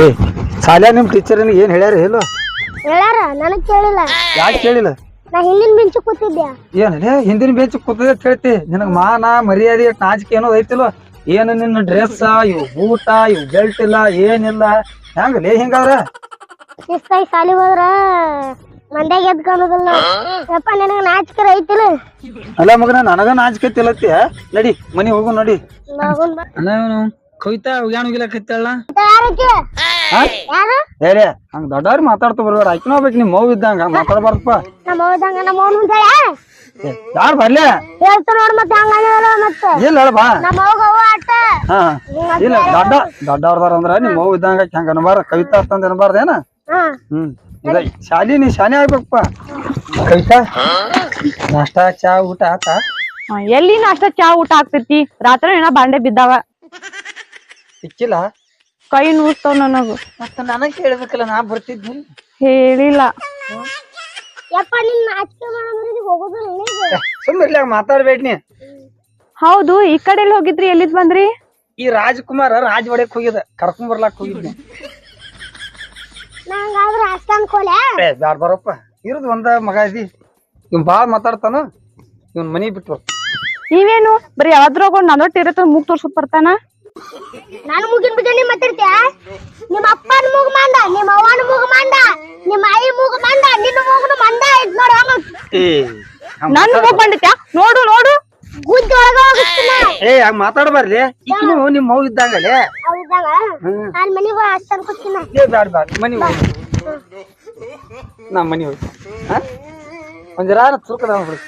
ಏ ಶಾಲೆ ನಿಮ್ಮ ಟೀಚರ್ ಏನ್ ಹೇಳ್ಯಾರ ಹೇಳು. ಹೇಳಾರ ನನಗ್ ಕೇಳಿಲ್ಲ. ಯಾಕೆ ಕೇಳಿಲ್ಲ? ನಾ ಹಿಂದಿನ ಬೆಂಚ್ ಕೂತಿದ್ದೆ. ಏನೇ ಹಿಂದಿನ ಬೆಂಚ್ ಕೂತದೆ ಕೇಳ್ತಿ ಹೇಳ್ತಿ. ನಿನಗ ಮಾನ ಮರ್ಯಾದೆ ನಾಚಿಕೆ ಏನೋ ಐತಿಲ್ಲ. ಏನು ನಿನ್ನ ಡ್ರೆಸ್ ಇವು ಬೂಟ ಇವು ಬೆಲ್ಟ್ ಇಲ್ಲ ಏನಿಲ್ಲ. ಹೆಂಗಲೇ ಹಿಂಗಾದ್ರ? ಶಿಸ್ತಾಗಿ ಸಾಲಿ ಹೋದ್ರ ಮಂದ್ಯಾಗ ಎದ್ ಕಾಣೋದಿಲ್ಲ ಯಪ್ಪ ನಿನಗ ನಾಚಿಕೆ ಐತಿಲ್ಲ. ಅಲ್ಲ ಮಗನ ನನಗ ನಾಚಿಕೆ ತಿಲತ್ತಿ ನಡಿ ಮನಿ ಹೋಗು ನಡಿ. ಮಗುನ್ ಬಾ. ಅಲ್ಲ ಕವಿತಾ ಉಗ್ಯಾಣ ಹೋಗಿಲ್ಲ ಯಾರು ಏರೇ ಹಂಗ ದೊಡ್ಡವ್ರು ಮಾತಾಡ್ತಾ ಬರ್ಬೇಡ ಆಕಿನ ಹೋಗ್ಬೇಕು ನಿಮ್ ಮೌ ಇದ್ದಂಗ. ಮಾತಾಡ್ಬಾರ್ದಪ್ಪ. ನಮ್ಮ ಹೋದಂಗ ನಮ್ಮ ಅವನು ಅಂತ ಯಾರು? ಬರ್ಲಿ? ಹೇಳ್ತ ನೋಡ್ ಮತ್ತೆ ಹಂಗ ಮತ್ತೆ. ಇಲ್ಲ ಬಾ. ನಮ್ಮ ಅವ್ಗ ಅವ್ವ ಆಟ. ಹಾ ಇಲ್ಲ ದೊಡ್ಡ ದೊಡ್ಡವ್ರದಾರ ಅಂದ್ರ ನಿಮ್ ಮೌ ಇದ್ದಂಗ ಹೆಂಗ ಅನ್ಬಾರ ಕವಿತಾ ಅಂತಂದ್ ಅನ್ಬಾರ್ದೇನ ಹಾ. ಹ್ಮ್. ಇದ ಶಾಲಿ ನೀ ಶಾನೆ ಆಗ್ಬೇಕಪ್ಪ. ಕವಿತಾ ನಾಷ್ಟ ಚಾ ಊಟ ಆತ? ಎಲ್ಲಿ ನಾಷ್ಟ ಚಾ ಊಟ ಆಗ್ತೈತಿ? ರಾತ್ರಿ ಏನ ಬಾಂಡೆ ಬಿದ್ದಾವ. ಸಿಕ್ಕಿಲ್ಲ. ಕೈ ನುಸ್ತಾವ್ ನನಗ. ಮತ್ತ ನನಗ್ ಕೇಳ್ಬೇಕಲ್ಲ ನಾ ಬರ್ತಿದ್ನಿ. ಹೇಳಿಲ್ಲ. ಯಪ್ಪ ನಿನ್ ನಾಚಿಕೆ ಮಾಡೋದ್ರಿಗೆ ಹೋಗೋದಿಲ್ಲ ನೀನು ಸುಮ್ಮನೆ ಮಾತಾಡ್ಬೇಡ ನೀ. ಹೌದು ಈ ಕಡೆ ಎಲ್ಲಿ ಹೋಗಿದ್ರಿ ಎಲ್ಲಿದ್ ಬಂದ್ರಿ? ಈ ರಾಜಕುಮಾರ ರಾಜ್ ಒಡೆಕ್ ಹೋಗಿದ ಕರ್ಕೊಂಡ್ ಬರ್ಲಾಕ್ ಹೋಗಿದ್ನಿ. ನಂಗಾದ್ರೆ ಅಷ್ಟ ಅನ್ಕೋಲೆ ಏ ಬ್ಯಾಡ ಬರಪ್ಪ ಇರೋದು ಒಂದ ಮಗ ಇದಿ. ಇವ್ ಬಾಳ್ ಮಾತಾಡ್ತಾನ ಇವನ್ ಮನಿ ಬಿಟ್ಟು ಬರ್ತಾನ. ನೀವೇನು ಬರೀ ಯಾವ್ದ್ರಾಗ ನಲವತ್ತು ಇರತ್ತ ಮೂಗ್ ತೋರ್ಸಕ್ ಬರ್ತಾನ? ನಾನು ಮುಗಿನ ಬಗ್ಗೆ ನೀ ಮಾತಾಡ್ತೀಯ? ನಿಮ್ಮ ಅಪ್ಪನ ಮೂಗು ಮಂದ ನಿಮ್ಮ ಅವ್ವನ ಮೂಗು ಮಂದ ನಿಮ್ಮ ಅಯ್ಯ ಮೂಗ ಮಂದ ನಿನ್ನ ಮೂಗನು ಮಂದ ಇದ್ ನೋಡು ನನ್ನ ಮೂಗ ಹಂಗ್ ನನ್ ಮೂಗ್ ಬಂದಿತ್ಯಾ? ನೋಡು ನೋಡು. ಗುದ್ದಿ ಒಳಗ ಹೋಗಿಸ್ತೀನ ಏ ಹಂಗ ಮಾತಾಡಬಾರ್ಲಿ. ಈಗಿನ ನಿಮ್ ಮಗು ಇದ್ದಂಗಲೇ. ಹೌದಾಗ ಹ್ಮ್. ನಾನ್ ಮನಿಗೆ ಹೋಗಿ ಅಷ್ಟ ಅನ್ಕೋತೀನ ಏ ಬ್ಯಾಡ ಬ್ಯಾಡ. ಮನಿ ಹೋಗಿ. ನಾ ಮನಿ ಹೋಗಿ. ಒಂದ್ ಜರ ಬಿಡು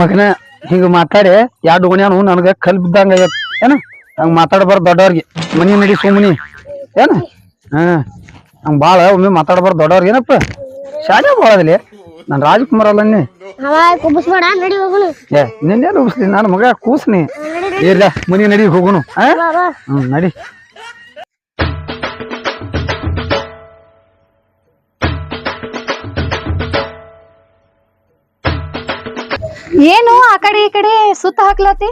ಮಗನ ಹಿಂಗ ಮಾತಾಡಿ ಎರಡು ಗುಣ್ಯಾನು ನನಗ ಕಲ್ ಬಿದ್ದಂಗ ಏನ? ಹಂಗ ಮಾತಾಡಬಾರ ದೊಡ್ಡವ್ರಿಗೆ. ಮನಿ ನಡಿ ಸುಮ್ಮನಿ ಏನ? ಹಾ. ಹಂಗ ಬಾಳ ಒಮ್ಮೆ ಮಾತಾಡಬಾರ ದೊಡ್ಡವ್ರಿಗೆ ಏನಪ್ಪ? ಶಾಲೆ ಬಾಳದಲ್ಲಿ ನಾನು ರಾಜ್ಕುಮಾರ್ ಅಲ್ಲ ನೀ ಏ ನಿನ್ನೇನು ರೂಪಿಸ್ಲಿ ನಾನು ಮಗ ಕೂಸ್ನಿ. ಇರ್ಲ ಮನಿ ನಡಿ ಹೋಗುನು ಹಾ? ಹ್ಮ್ ನಡಿ. ಏನು ಆ ಕಡೆ ಈ ಕಡೆ ಸುತ್ತ ಹಾಕ್ಲತಿ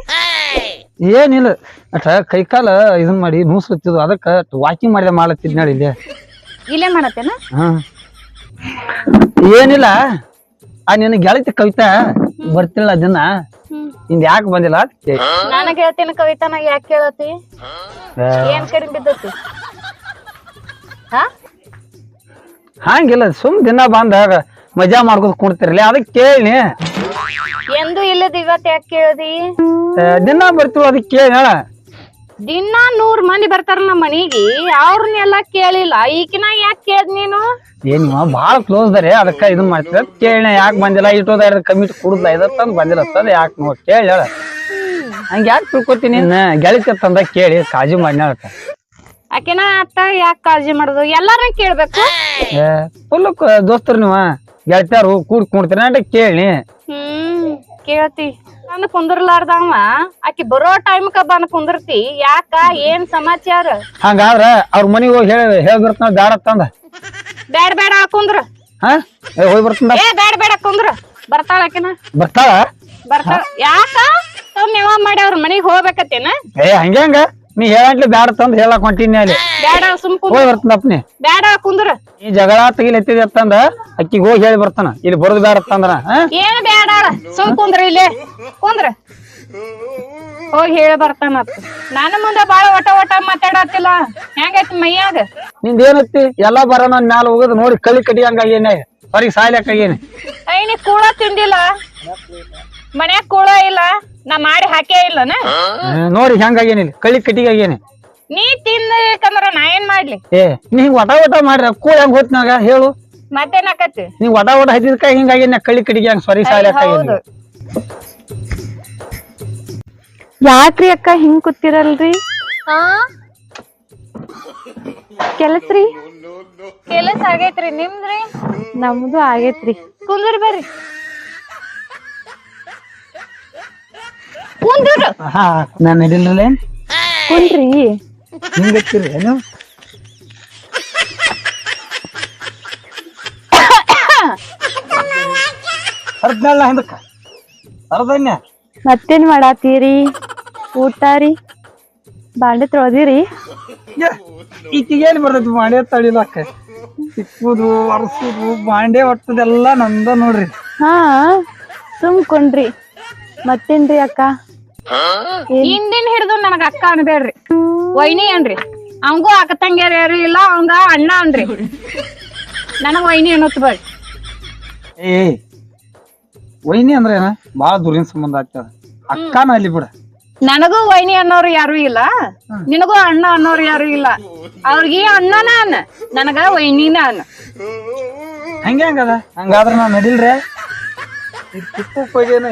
ಏನಿಲ್ಲ. ಅಟ ಕೈಕಾಲ ಇದನ್ ಮಾಡಿ ನೂಸ್ಲತ್ತಿದ್ದು ಅದಕ್ಕ ವಾಕಿಂಗ್ ಮಾಡಿದ ಮಾಡ್ಲತ್ತಿದ್ ನೋಡಿ ಇಲ್ಲಿ. ಇಲ್ಲೇ ಮಾಡತ್ತೇನ? ಹಾ. ಏನಿಲ್ಲ. ಆ ನಿನ್ನ ಗೆಳತಿ ಕವಿತಾ ಬರ್ತಿಲ್ಲ ಅದನ್ನ. ಇಂದ ಯಾಕೆ ಬಂದಿಲ್ಲ ಅಂತ ಕೇಳ್- ನನಗ್ ಹೇಳ್ತೀನಿ ನಾ ಯಾಕೆ ಕೇಳತ್ತಿ? ಏನ್ ಕಡಿಮೆ ಬಿದ್ದತಿ? ಹಾ? ಹಂಗಿಲ್ಲ ಸುಮ್ ದಿನ ಬಂದಾಗ ಮಜಾ ಮಾಡ್ಕೊತ ಕುಣ್ತಿರ್ಲಿ ಅದಕ್ಕೆ ಕೇಳಿ ಎಂದು ಇಲ್ಲದ ಇವತ್ ಯಾಕೆ ಕೇಳದಿ? ದಿನ ಬರ್ತೀವಿ ಅದಕ್ಕೆ ಕೇಳಿ ಹೇಳ. ದಿನ ನೂರ್ ಮಂದಿ ಬರ್ತಾರ ನಮ್ಮ ಮನಿಗೆ ಅವ್ರನ್ನೆಲ್ಲ ಕೇಳಿಲ್ಲ. ಈಕಿನ ಯಾಕೆ ಕೇಳ್ದ್ ನೀನು? ಏನ್ ಬಾಳ ಕ್ಲೋಸ್ ದರಿ ಅದಕ್ಕ ಇದನ್ ಮಾಡ್ತೀರ ಕೇಳಿ ಯಾಕೆ ಬಂದಿಲ್ಲ ಇಟ್ಟೋದ ಕಮಿಟ್ ಕುಡ್ದ ಇದತ್ತಂದ್ ಬಂದಿಲ್ಲ ಅದ ಯಾಕೆ ನೋ ಕೇಳಿ ಹೇಳ. ಹಂಗ ಯಾಕೆ ತಿಳ್ಕೊತೀನಿ? ಗೆಳತಿ ತಂದ ಕೇಳಿ ಕಾಜಿ ಮಾಡಿ ಹೇಳಕ್ಕ ಆಕಿನ ಅತ್ತ ಯಾಕೆ ಕಾಳಜಿ ಮಾಡುದು? ಎಲ್ಲಾರ ಕೇಳ್ಬೇಕು? ಫುಲ್ ದೋಸ್ತರು ನೀವ ಗೆಳತಿಯಾರು ಕೂಡ್ ಕುಡ್ತೀರ ಅಂತ ಕೇಳಿ ಹ್ಮ್. ಕೇಳ್ತಿ ಬಂದ್ ಕುಂದ್ರಲಾರ್ದವ ಆಕಿ ಬರೋ ಟೈಮ್ಕ ಬಂದ್ ಕುಂದಿರ್ತಿ ಯಾಕ ಏನ್ ಸಮಾಚಾರ? ಹಂಗಾದ್ರ ಅವ್ರ ಮನಿಗ್ ಹೋಗಿ ಹೇಳಿ ಹೇಳಿ ಬರ್ತಾನ ಬ್ಯಾಡ ತಂದ ಬ್ಯಾಡ ಬ್ಯಾಡ ಕುಂದ್ರ. ಹಾ? ಹೋಗಿ ಬರ್ತಂದ ಏ ಬ್ಯಾಡ ಬ್ಯಾಡ ಕುಂದ್ರ. ಬರ್ತಾಳ ಆಕಿನ? ಬರ್ತಾಳ? ಬರ್ತಾಳ. ಯಾಕ? ತಮ್ಮ ಮಾಡಿ ಅವ್ರ ಮನಿಗ್ ಹೋಗ್ಬೇಕತ್ತೇನ? ಏ ಹಂಗೆ ಹಂಗ. ನೀ ಹೇಳಂಟ್ಲಿ ಬ್ಯಾಡ ತಂದ್ ಹೇಳಕ್ ಹೊಂಟಿನಿ ಅಲ್ಲಿ. ಬ್ಯಾಡ ಸುಮ್ ಕುಂದ್ರ. ಹೋಗಿ ನೀ ಬ್ಯಾಡ ಕುಂದ್ರ. ಈ ಜಗಳ ತೆಗಿಲತ್ತಿದೆ ಅಂತಂದ ಅಕ್ಕಿಗೆ ಹೋಗಿ ಹೇಳಿ ಬರ್ತಾನ. ಇಲ್ಲಿ ಬರೋದು ಬ್ಯಾಡ ತಂದ್ರ ಹಾ? ಏನ್ ಬ್ಯಾಡ ಸುಮ್ ಕುಂದ್ರ ಇಲ್ಲೇ. ಕುಂದ್ರ. ಹೋಗಿ ಹೇಳಿ ಬರ್ತಾನ ನನ್ನ ಮುಂದೆ ಬಾಳ ಒಟ ಒಟ ಮಾತಾಡತ್ತಿಲ್ಲ. ಹೆಂಗೈತಿ ಮೈಯಾಗ? ನಿಂದ ಏನತ್ತಿ? ಎಲ್ಲಾ ಬರ ನನ್ ಮ್ಯಾಲ ಹೋಗೋದು ನೋಡಿ ಕಳಿ ಕಡಿ ಹಂಗಾಗೇನೆ ಹೊರಗೆ ಸಾಯ್ಲಕ್ ಐ ಐನಿ ಕೂಳ ತಿಂದಿಲ್ಲ? ಮನ್ಯಾಗ ಕೂಳ ಇಲ್ಲ. ನಾ ಮಾಡಿ ಹಾಕೇ ಇಲ್ಲನ? ನೋಡಿ ಹೆಂಗಾಗೇನಿ ಕಳಿ ಕಟ್ಟಿಗೆ ಆಗೇನೆ ನೀ ತಿಂದ್ರ ನಾ ಏನ್ ಮಾಡ್ಲಿ? ಏ ನೀ ಒಟ ಒಟ ವಟ ಮಾಡ್ರಿ. ಕೂಳ ಹೆಂಗ್ ಹೋತ್ನಾಗ ಹೇಳು. ಮತ್ತೇನಾಕತಿ ನೀ ಒಡ ವಟ ಹಿಂಗಾಗಿ ನಾ ಕಳಿ ಕಡಿಗೆ ಹಂಗ ಸಾರಿ ಸಾಯ್ಲಕ್ ಆಗೇನಿ ಯಾಕ್ರಿ ಅಕ್ಕ ಹಿಂಗ್ ಕೂತಿರಲ್ರಿ? ಕೆಲಸ್ರಿ? ಕೆಲಸ ಆಗೈತ್ರಿ ನಿಮ್ದ್ರಿ? ನಮ್ದು ಆಗೇತ್ರಿ. ಕುಂದ್ರಿ ಬರ್ರಿ. ಕುಂದ್ರ. ಹಾ ನಾನು ಹಿಂಗ್ ಹಚ್ಚಿರಿ ಏನು ಅರ್ಧಲ್ಲ ಹಿಂದಕ್ಕ? ಮತ್ತೇನ್ ಮಾಡಾತೀರಿ? ಊಟ ರೀ? ಬಾಂಡೆ ತೊಳ್ದಿರಿ. ಈಕಿಗೆ ಎಲ್ಲಿ ಬರ್ತೈತಿ ಬಾಂಡೆ ತಳಿಲಕ್ಕ? ತಿಕ್ಕುದು ಒರೆಸುದು ಬಾಂಡೆ ಒಟ್ಟದೆಲ್ಲ ನಂದ ನೋಡ್ರಿ. ಹಾ ಸುಮ್ಕೊಂಡ್ರಿ ಮತ್ತೇನ್ರಿ ಅಕ್ಕ? ಹಿಂದಿನ ಹಿಡಿದು ನನಗ ಅಕ್ಕ ಅನ್ಬೇಡ್ರಿ. ವೈನಿ ಅನ್ರಿ. ಅವಂಗೂ ಅಕ್ಕ ತಂಗಿಯರ್ಯಾರು ಇಲ್ಲ ಅವಂಗ ಅಣ್ಣ ಅನ್ರಿ. ನನಗ ವೈನಿ ಅನ್ನೋತ್ ಬೇಡ್ರಿ. ಏ ವೈನಿ ಅಂದ್ರೆ ಏನ? ಬಾಳ ದೂರಿನ ಸಂಬಂಧ ಆಗ್ತದ. ಅಕ್ಕನ ಅಲ್ಲಿ ಬಿಡ ನನಗೂ ವೈನಿ ಅನ್ನೋರು ಯಾರು ಇಲ್ಲ. ನಿನಗೂ ಅಣ್ಣ ಅನ್ನೋರು ಯಾರು ಇಲ್ಲ. ಅವ್ರಿಗೆ ಅಣ್ಣ ಅನ್ನ ನನಗ ವೈನಿ ನಾನು. ಹಂಗೆ ಹಂಗದ? ಹಂಗಾದ್ರ ನಾ ನಡಿಲ್ರೆ.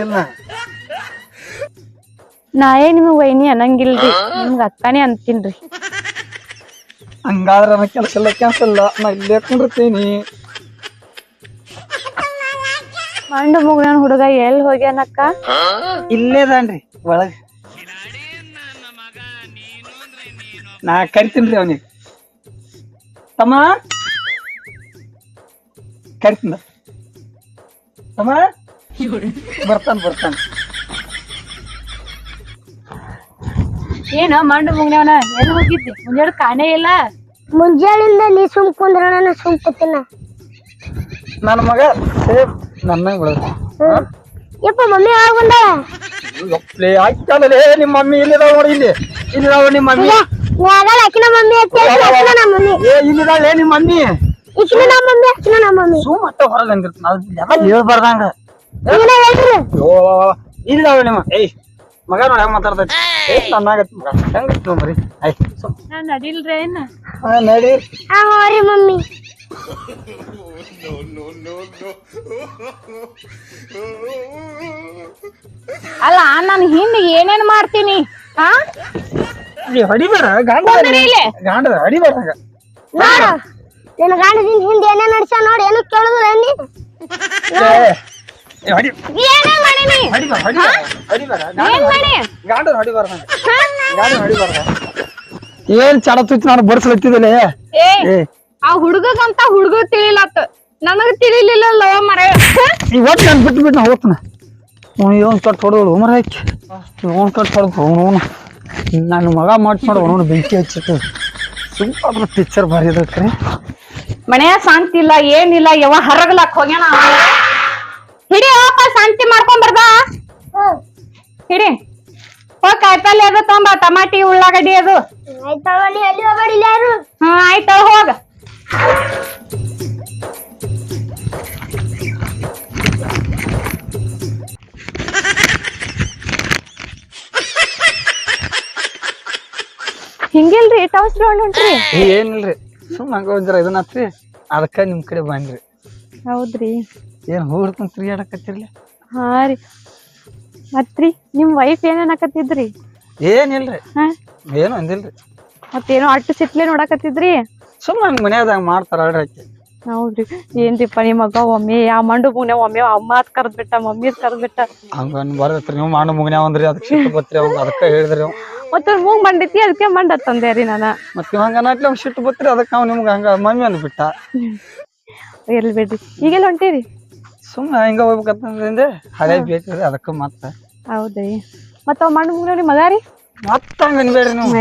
ಇಲ್ಲ. ನಾ ಏನ್ ನಿಮಗ್ ವೈನಿ ಅನ್ನಂಗಿಲ್ರಿ. ನಿಮ್ಗ ಅಕ್ಕನೇ ಅಂತೀನ್ರಿ. ಹಂಗಾದ್ರ ನನ್ನ ಕೆಲಸ ಎಲ್ಲ ಕ್ಯಾನ್ಸಲ್ ನಾ ಇಲ್ಲೇ ಕುಂಡಿರ್ತೀನಿ ಮಂಡು ಮುಗ್ನ ಹುಡುಗ ಎಲ್ ಹೋಗ್ಯಾನಕ್ಕ? ಇಲ್ಲೇದಾನ್ರಿ ಒಳಗ. ನಾ ಕರಿತೀನ್ರಿ ಅವನಿಗೆ. ತಮ್ಮ? ಕರಿತೀನ. ತಮ್ಮ? ಬರ್ತಾನ ಬರ್ತಾನ. ಏನ ಮಂಡು ಮುಗ್ನವನ ಎಲ್ಲಿ ಹೋಗಿದ್ದಿ? ಮುಂಜಾನೆ ಕಾಣೆ ಇಲ್ಲ? ಮುಂಜಾನಿಂದ ನೀ ಸುಮ್ ಕುಂದ್ರ ನಾನು ಸುಮ್ ಕೂತಿನ. ನನ್ನ ಮಗ ಸೇಫ್. ನನ್ನ ಯಪ್ಪ ಮಮ್ಮಿ ಯಾವಾಗ ಬಂದ? ಆಯ್ತಲ್ಲೇ ನಿಮ್ಮ ಮಮ್ಮಿ ಇಲ್ಲಿದಾವ ನೋಡಿ ಇಲ್ಲಿ. ಇಲ್ಲಿದಾವ ನಿಮ್ಮ ಮಮ್ಮಿ. ಆಗಲ್ಲ ಅಕ್ಕಿನ ಮಮ್ಮಿ ಅಕ್ಕಿನ ನಮ್ಮ ಮಮ್ಮಿ. ಏ ಇಲ್ಲಿದಾಳೆ ನಿಮ್ಮ ಮಮ್ಮಿ. ಇಕ್ಕಿನ ನಮ್ಮ ಮಮ್ಮಿ ಅಕ್ಕಿನ ನಮ್ಮ ಮಮ್ಮಿ. ಸೂ ಮತ್ತೆ ಹೊರಗೆ ನಾವು ಎಲ್ಲ ಹೇಳ್ಬಾರ್ದಂಗ. ಓ ಇಲ್ಲಿದಾವ ನಿಮ್ಮ ಏಯ್ ಮಗ ನೋಡಿ ಹೆಂಗ್ ಮಾತಾಡ್ತೈತಿ. ಏ ನನ್ನಾಗತ್ತೆ ಮಗ. ನೋಡ್ರಿ ಆಯ್ತು ನಾನ್ ನಡಿಲ್ರಿ ಏನ ನಡಿ. ಆ ಹೋರಿ ಮಮ್ಮಿ. ಅಲ್ಲ ನಾನು ಹಿಂದ್ ಏನೇನ್ ಮಾಡ್ತೀನಿ? ಹಾ ಹೊಡಿಬೇಡ ಗಾಂಡ ಕುಂದ್ರಿ ಇಲ್ಲಿ. ಗಾಂಡ ಹೊಡಿಬೇಡ ಹಂಗ. ನೋಡು. ನಿನ್ನ ಗಾಣದಿಂದ ಹಿಂದೆ ಏನೇ ನಡ್ಸ ನೋಡಿ ಏನು ಕೇಳುದಿಲ್ಲ ನೀ ಏ, ಏ, ಹೊಡಿ. ಏನೇ ಮಾಡೀನಿ? ಹೊಡಿಬೇಡ ಹೊಡಿಬೇಡ ಹೊಡಿಬೇಡ ಏನ್ ಮಾಡಿ ಗಾಂಡ ಏನ್ ಚಡತುಚ್ಚಿ ನಾನು ಬಡ್ಸ್ಲತ್ತಿದ್ದಲೇ ಏ ಏ. ಆ ಹುಡುಗಂತ ಹುಡುಗ ತಿಳಿಲತ್ತ ನನಗ ತಿಳಿಲಿಲ್ಲ ಮರ. ಒಟ್ಟು ನಾನು ಬಿಟ್ಟು ಬಿಟ್ಟು ನಾ ಹೋಗ್ತಾನೆ ಇವನ್ ಕಟ್ ಹೊಡೆದಳು ಮರ ಹಾಕಿ ಇವನ್ ಕಟ್ ಹೊಡೆದು ಅವನು ನನ್ನ ಮಗ ಮಾಡಿ ನೋಡು ಅವನು ಬೆಂಕಿ ಹಚ್ಚಿತ್ತು ಸುಮ್ಮನೆ ಪಿಕ್ಚರ್ ಬರೀದಕ್ರಿ ಮನೆಯ ಶಾಂತಿ ಇಲ್ಲ ಏನಿಲ್ಲ ಯಾವ ಹರಗ್ಲಾಕ್ ಹೋಗ್ಯಾನ. ಅವ. ಹಿಡಿ ಅಪ್ಪ ಶಾಂತಿ ಮಾಡ್ಕೊಂಡ್ ಬರ್ದ? ಹಿಡಿ. ಹೋ ಕಾಯಿಪಲ್ಲೆ ಅದು ತೊಂಬ ಟಮಾಟಿ ಉಳ್ಳಾಗಡ್ಡಿ ಅದು. ಆಯ್ತವ ನೀ ಹೋಗ್ಬೇಡಿ ಯಾರು ಹಾ ಆಯ್ತ ಹೋಗ. ಹಿಂಗಿಲ್ರಿ ಟವಸ್ ಹೊಂಟ್ರಿ ಏನಿಲ್ರಿ ಸುಮ್ ಹಂಗ ಒಂದ್ರ ಇದನ್ನ ಹತ್ರಿ. ಅದಕ್ಕ ನಿಮ್ ಕಡೆ ಬಂದ್ರಿ. ಹೌದ್ರಿ. ಏನ್ ಹೋಗ್ಕೊಂಡ್ ತಿರ್ಗಾಡಕತ್ತಿರ್ಲಿ ಹಾ ರೀ. ಮತ್ರಿ ನಿಮ್ ವೈಫ್ ಏನ್ ಅನ್ನಕತ್ತಿದ್ರಿ? ಏನಿಲ್ರಿ. ಹಾ? ಏನು ಅಂದಿಲ್ರಿ. ಮತ್ತೇನೋ ಅಟ್ಟು ಸಿಟ್ಲೆ ನೋಡಕತ್ತಿದ್ರಿ? ಸುಮ್ ಹಂಗ ಮನ್ಯಾದಾಗ ಮಾಡ್ತಾರ ಅಡ್ರಿ ಆಕೆ. ಹೌದ್ರಿ. ಏನ್ರಿಪ್ಪ ನಿಮ್ ಮಗ ಒಮ್ಮೆ ಆ ಮಂಡು ಮುಗ್ನೆ ಒಮ್ಮೆ ಅಮ್ಮ ಕರ್ದ್ ಬಿಟ್ಟ ಮಮ್ಮಿ ಕರ್ದ್ ಬಿಟ್ಟ ಹಂಗ ಬರತ್ರಿ ನೀವು ಮಾಡು ಮುಗ್ನ್ಯಾವ ಅಂದ್ರಿ ಅದಕ್ಕೆ ಸಿಟ್ಟು ಬತ್ರಿ ಅವಾಗ ಅದಕ್ಕೆ ಹೇಳಿದ್ರಿ ಅವ್. ಮತ್ತ ಮೂಗ್ ಮಂಡೈತಿ ಅದಕ್ಕೆ ಮಂಡ ತಂದೆ ರೀ ನಾನ. ಮತ್ತೆ ನೀವು ಹಂಗ ನಾಟ್ಲಿ ಅವ್ನು ಸಿಟ್ಟು ಬತ್ರಿ ಅದಕ್ಕೆ ಅವ್ನು ನಿಮ್ಗೆ ಹಂಗ ಮಮ್ಮಿ ಅಂದ್ಬಿಟ್ಟ ಇರ್ಲಿ ಬಿಡ್ರಿ. ಈಗೆಲ್ಲ ಹೊಂಟೀರಿ? ಸುಮ್ಮನೆ ಹಿಂಗ ಹೋಗ್ಬೇಕಂತಂದ್ರೆ ಹಳೆ ಬೇಕ್ರಿ ಅದಕ್ಕೆ ಮತ್ತೆ. ಹೌದ್ರಿ. ಮತ್ತ ಅವ್ ಮಂಡು ಮುಗ್ನ ಮಗ ರೀ? ಮತ್ತೆ ಹಂಗ ಅನ್ಬೇಡ್ರಿ ನೀವು.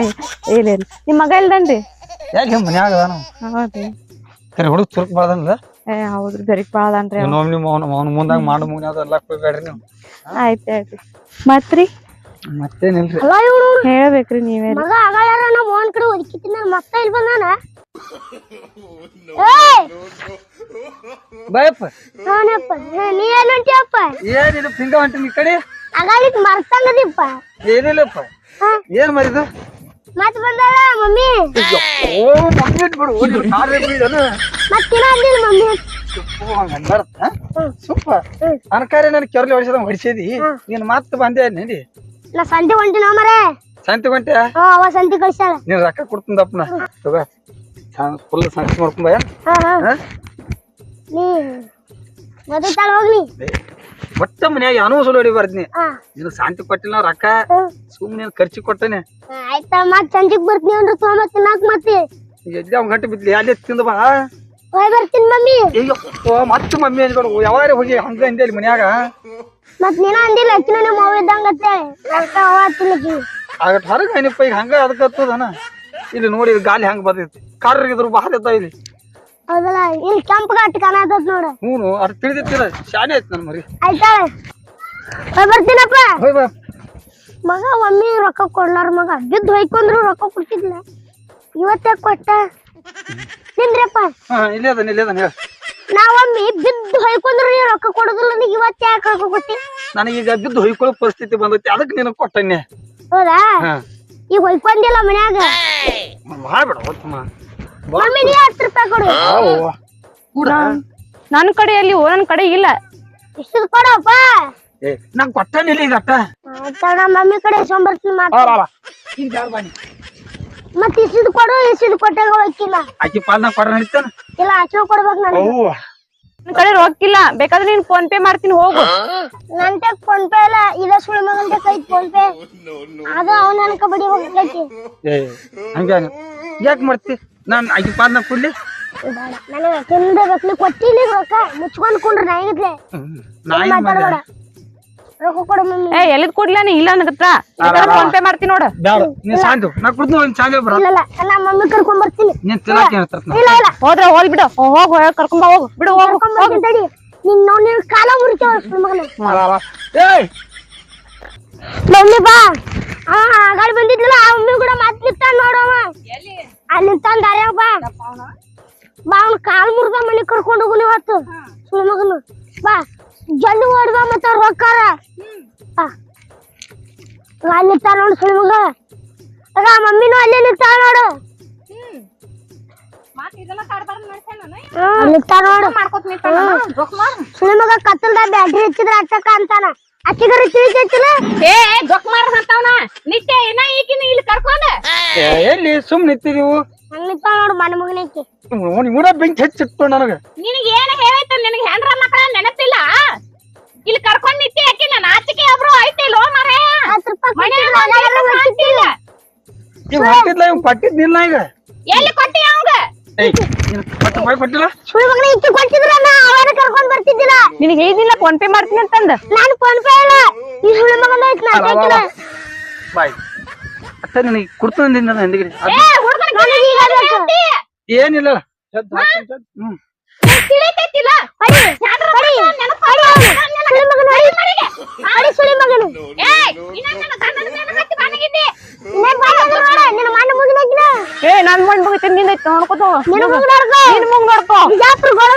ಇಲ್ಲ ಇಲ್ಲ. ನಿಮ್ ಮಗ ಇಲ್ದನ್ರಿ ಯಾಕೆ ಮನ್ಯಾಗ ಅದಾನ? ಹೌದ್ರಿ. ಕರೆ ಹುಡುಗ ತುರ್ಕ್ ಬಾರ್ದನ್ಲ ಏ ಹೌದ್ರಿ ಬೆರಿಕ್ ನೀವು ನೋಡಿ ನಿಮ್ಮ ಅವ್ನ ಮುಂದಾಗ ಮಾಡು ಮುಗ್ನ್ಯಾವ ಎಲ್ಲ ಕೊಯ್ಬೇಡ್ರಿ ನೀವು. ಆಯ್ತು ಆಯ್ತು. ಮತ್ರಿ ಮತ್ತೇನಿಲ್ರಿ ಅಲ್ಲ ಇವ್ರು ಹೇಳ್ಬೇಕ್ರಿ ನೀವೇ. ಮಗ ಆಗಾರ ನಮ್ಮ ಓನ್ ಕಡೆ ನಾನು ಮತ್ತೆ ಇಲ್ಲಿ ಬಂದಾನ ಏಯ್! ಬಾಯಪ್ಪ. ಅವನಪ್ಪ ನೀ ಎಲ್ಲಿ ಹೊಂಟಿಯಪ್ಪ ಏನಿಲ್ಲ ಹಿಂಗ ಈ ಕಡೆ? ಅಗಾಲಿಕ್ ಮರ್ತಂಗದಿಪ್ಪ ಏನಿಲ್ಲಪ್ಪ. ಏನ್ ಮಾಡಿದ ಮತ್ ಬಂದಾಳ ಮಮ್ಮಿ? ಓ ಮಮ್ಮಿ ಬಿಡು ಓಡಿ ಕಾರೇ ಬಿಡನ ಮತ್ತಿನ ಅಂದಿಲ್ಲ ಮಮ್ಮಿ. ಸೂಪರ್ ಅನ್ಕಾರಿ ನನ್ ಕೆರ್ಲಿ ಹೊಡಿಸಿದ. ಹೊಡಿಸಿದಿ ನೀನ್ ಮತ್ತೆ ಬಂದೆ ನಡಿ. ನಾ ಸಂತಿ ಹೊಂಟಿನ ಮರೆ? ಸಂತಿ ಹೊಂಟಿ ಹಾ ಅವ ಸಂತೆ ಕಳ್ಸ್ಯಾಳ. ನೀನ್ ರೊಕ್ಕ ಕೊಡ್ತಂದಪ್ಪನ ತಗೋ. ಫುಲ್ ಸಂತಿ ಮಾಡ್ಕೊಂಬ ನೀ ಗೊತ್ತಾಳ ಹೋಗ್ನಿ ಒಟ್ಟ ಮನ್ಯಾಗ ಯಾನೋ ಸುಳ್ಳು ಹೊಡಿ ಬರ್ತೀನಿ ನೀನು ಶಾಂತಿ ಕೊಟ್ಟಿಲ್ಲ ರೊಕ್ಕ. ಸುಮ್ಮನೆ ಖರ್ಚು ಕೊಟ್ಟನೆ. ಆಯ್ತಾ ಮತ್ ಸಂಜೆಗ್ ಬರ್ತೀನಿ ಅಂದ್ರೆ ತೊಗೊಂಬತ್ ತಿನ್ನಾಕ್ ಮತ್ತೆ. ಎದ್ದೆ ಅವ್ನ ಗಂಟೆ ಬಿದ್ಲಿ ಅಲ್ಲೇ ತಿಂದ ಬಾ. ಹೋಯ್ ಬರ್ತೀನಿ ಮಮ್ಮಿ. ಅಯ್ಯೋ ಮತ್ತೆ ಮಮ್ಮಿ ಅನ್ಕೊಂಡು ಯಾವಾಗ ಹೋಗಿ ಹಂಗ ಹಿಂದೆ ಇಲ್ಲಿ ಮನ್ಯಾಗ. ಮತ್ ನೀನ ಅಂದಿಲ್ಲ ಅಕ್ಕಿನ ನಿಮ್ಮ ಅವ ಇದ್ದಂಗತ್ತೆ. ಅಕ್ಕ ಅವ ತಿನ್ನಕಿ ಆಗಟ್ ಹೊರಗೆ ಏನಪ್ಪ ಈಗ ಹಂಗ ಅದಕ್ಕೆ ಹತ್ತದನ? ಇಲ್ಲಿ ನೋಡಿ ಇಲ್ಲಿ ಗಾಲಿ ಹಂಗ ಬರ್ತೈತಿ. ಕಾರ್ರಿಗೆ ಇದ್ರ ಬಾಳ ಇಲ್ಲಿ. ಹೌದಲ್ಲ ಇಲ್ಲಿ ಕೆಂಪು ಗಟ್ಟ ಕಾಣತತ್ ನೋಡು. ಹ್ಞೂ ಅದು ತಿಳಿದಿತ್ತಿರ ಶಾನೆ ಐತಿ ನನ್ ಮರಿ. ಆಯ್ತಾಳೆ ಹೋಯ್ ಬರ್ತೀನಪ್ಪ. ಹೋಯ್ ಬಾ. ಮಗ ಒಮ್ಮೆ ರೊಕ್ಕ ಕೊಡ್ಲಾರ ಮಗ. ಬಿದ್ದು ಹೊಯ್ಕೊಂಡ್ರು ರೊಕ್ಕ ಕೊಡ್ತಿದ್ಲ. ಇವತ್ತೇ ಕೊಟ್ಟ. ತಿಂದ್ರಪ್ಪ ಹಾ ಇಲ್ಲೇ ಅದನ್ನ ಇಲ್ಲೇ ಅದನ್ನ ಹೇಳ. ನಾವೊಮ್ಮೆ ಬಿದ್ದು ಹೊಯ್ಕೊಂಡ್ರು ನೀ ರೊಕ್ಕ ಕೊಡೋದಿಲ್ಲ ನನಗೆ ಇವತ್ತು ಯಾಕೆ ರೊಕ್ಕ ಕೊಟ್ಟಿ? ನನಗೀಗ ಬಿದ್ದು ಹೊಯ್ಕೊಳ್ಳೋ ಪರಿಸ್ಥಿತಿ ಬಂದೈತಿ ಅದಕ್ಕೆ ನಿನಗೆ ಕೊಟ್ಟನ್ನೆ. ಹೌದಾ? ಹಾ. ಈಗ ಹೊಯ್ಕೊಂಡಿಲ್ಲ ಮನ್ಯಾಗ? ಮಾಡ್ಬೇಡ ಹೊತ್ತಮ್ಮ ಮಮ್ಮಿ ನೀ ಹತ್ತು ರೂಪಾಯಿ ಕೊಡು. ಕೂಡ? ನನ್ ಕಡೆ ಅಲ್ಲಿ ನನ್ ಕಡೆ ಇಲ್ಲ. ಇಷ್ಟು ಕೊಡಪ್ಪ. ಏ ನಂಗೆ ಕೊಟ್ಟನಿಲ್ಲ ಈಗ ಅಟ್ಟ. ಮಮ್ಮಿ ಕಡೆ ಸೊಂಬರ್ತೀನಿ ಮಾತು ಬಾ ಬಾ ಬಾ. ಈಗ ಬಾ ಮತ್ತೆ ಇಸಿದ್ ಕೊಡು ಇಸಿದ್ ಕೊಟ್ಟಾಗ ಹೋಯ್ಕಿಲ್ಲ ಆಕಿ ಪಾಲ್ನ ಕೊಡ್ರ ನಡೀತಾನ ಇಲ್ಲ ಆಚೆ ಕೊಡ್ಬೇಕು ನನಗೆ. ಅವ್ವ. ನನ್ ಕಡೆ ರೊಕ್ಕ ಬೇಕಾದ್ರೆ ನೀನ್ ಫೋನ್ ಪೇ ಮಾಡ್ತೀನಿ ಹೋಗು. ನಂತೆ ಫೋನ್ ಪೇ ಇಲ್ಲ ಇದ ಸುಳ್ಳು ಮಗನ್ ಕೈ ಫೋನ್ ಪೇ ಅದು ಅವನ ಅನ್ಕ ಬಡಿ ಹೋಗ್ಲಕ್ಕಿ ಏ ಹಂಗ ಯಾಕೆ ಮಾಡ್ತಿ? ನಾನು ಆಕಿ ಪಾಲ್ನ ಕೊಡ್ಲಿ? ನನಗೆ ತಿಂದ ಬೇಕ್ಲಿ ಕೊಟ್ಟಿಲ್ಲ ಈಗ ರೊಕ್ಕ. ಮುಚ್ಕೊಂಡ್ ಕುಂಡ್ರ ನಾಯಿಗತ್ಲೆ ನಾ ಏನ್ ಮಾತಾಡ್ಬೇಡ. ಕೊಡು ಏ ಎಲ್ಲಿದ್ ಕೊಡ್ಲ ನೀ? ಇಲ್ಲ ಬೇಕಾದ್ರೆ ಫೋನ್ ಪೇ ಮಾಡ್ತೀನಿ ನೋಡು. ಬ್ಯಾಡ ನೀ ಸಾಂದು ನಾ ಕುಡ್ದು ಒಂದ್ ಚಾಂದೆ ಬರ ಇಲ್ಲ ಇಲ್ಲ ನಾ ಮಮ್ಮಿ ಕರ್ಕೊಂಡ್ ಬರ್ತೀನಿ. ನೀನ್ ತಿನ್ನಾಕ ಹೇಳ್ತಾರ ಇಲ್ಲ ಇಲ್ಲ. ಹೋದ್ರ ಹೋಗಿ ಬಿಡು. ಹೋಗ್ ಹೋಗ್ ಕರ್ಕೊಂಡ್ ಬಾ ಹೋಗು. ಬಿಡು ಹೋಗು ಕರ್ಕೊಂಡ್ ಬರ್ತೀನಿ ತಡಿ. ನಿನ್ ನೋಡ್ ನಿನ್ ಕಾಲ ಮುರಿತೇವ ಮಗನ. ಏಯ್! ಮಮ್ಮಿ ಬಾ. ಅವ ಆಗಾಡ್ ಬಂದಿದ್ಲಲ್ಲ ಆ ಮಮ್ಮಿ ಕೂಡ ಮತ್ ನಿಂತಾನ ನೋಡವ ಅಲ್ಲಿ ನಿಂತಾನ ದಾರ್ಯಾಗ ಬಾ. ಬಾ ಅವ್ನ ಕಾಲ್ ಮುರ್ದ ಮನೆ ಕರ್ಕೊಂಡು ಹೋಗು ನೀವು ಹೊತ್ತು. ಸುಳ್ಳು ಮಗನು. ಬಾ. ಜಲ್ದಿ ಹೊಡೆದ ಮತ್ತ ರೊಕ್ಕಾರ. ಅಲ್ಲಿ ನೋಡು ಸುಳ್ಳು ಮಗ ಆಗ ಆ ಮಮ್ಮಿನೂ ಅಲ್ಲೇ ನಿಂತಾಳ ನೋಡು. ನಿಂತಾಳ ನೋಡು. ಸುಳ್ಳು ಮಗ ಕತ್ತಲ್ದಾಗ ಬ್ಯಾಟ್ರಿ ಹಚ್ಚಿದ್ರ ಹಚ್ಚಕ ಅಂತಾನ. ಅಚ್ಚಿಗರ ತಿಳಿತೈತಿಲ್ಲ ಏ ಜೊಕ್ ಮಾರ ಅಂತವನ. ನಿತ್ಯ ಏನ ಈಗಿನ ಇಲ್ಲಿ ಕರ್ಕೊಂಡ? ಎಲ್ಲಿ ಸುಮ್ ನಿಂತಿದೀವು ಹಂಗ ನಿಂತಾಳ ನೋಡು ಮನೆ ಮಗನೈತಿ ಬೆಂಕಿ ಹಚ್ಚಿಟ್ಟು ನನಗ. ನಿನಗೆ ಏನ ಹೇಳೈತ ನಿನಗೆ? ಇವ್ ಈಗ. ಎಲ್ಲಿ ಕೊಟ್ಟಿ ಅವಂಗ? ಕೊಟ್ಟಿಲ್ಲ? ಸುಳ್ಳು ಕೊಟ್ಟಿದ್ರ ನಾ ಅವನ ಕರ್ಕೊಂಡ್ ಬರ್ತಿದ್ದಿಲ್ಲ. ನಿನಗೆ ಹೇಳಿದಿಲ್ಲ ಫೋನ್ ಪೇ ಮಾಡ್ತೀನಿ ಅಂತಂದ? ನಾನು ಫೋನ್ ಪೇ ಇಲ್ಲ. ಈ ಸುಳ್ಳು ಮಗನ ಐತ್ ನಾ ಹಾಕಿಲ್ಲ ಬಾಯ್. ಅತ್ತ ನನಗೆ ಕುಡ್ತಂದಿಂದ ಹಿಂದಿಗಿರಿ ಏನಿಲ್ಲ. ಹ್ಮ್. ತಿಳಿತೈತಿಲ್ಲ. ಮಗನ ಮಗನು ಏ ನನ್ನ ಏ ನನ್ ಮಣ್ಣು ಮುಗಿತೀನಿ ನಿಂದೈತಿ ನೋಡ್ಕೋತ ನಿನ್ ಮುಗ್ ನೋಡ್ಕೋ. ಮುಗ್ ನೋಡ್ಕೋ. ಬಿಜಾಪುರ ಗೋಳ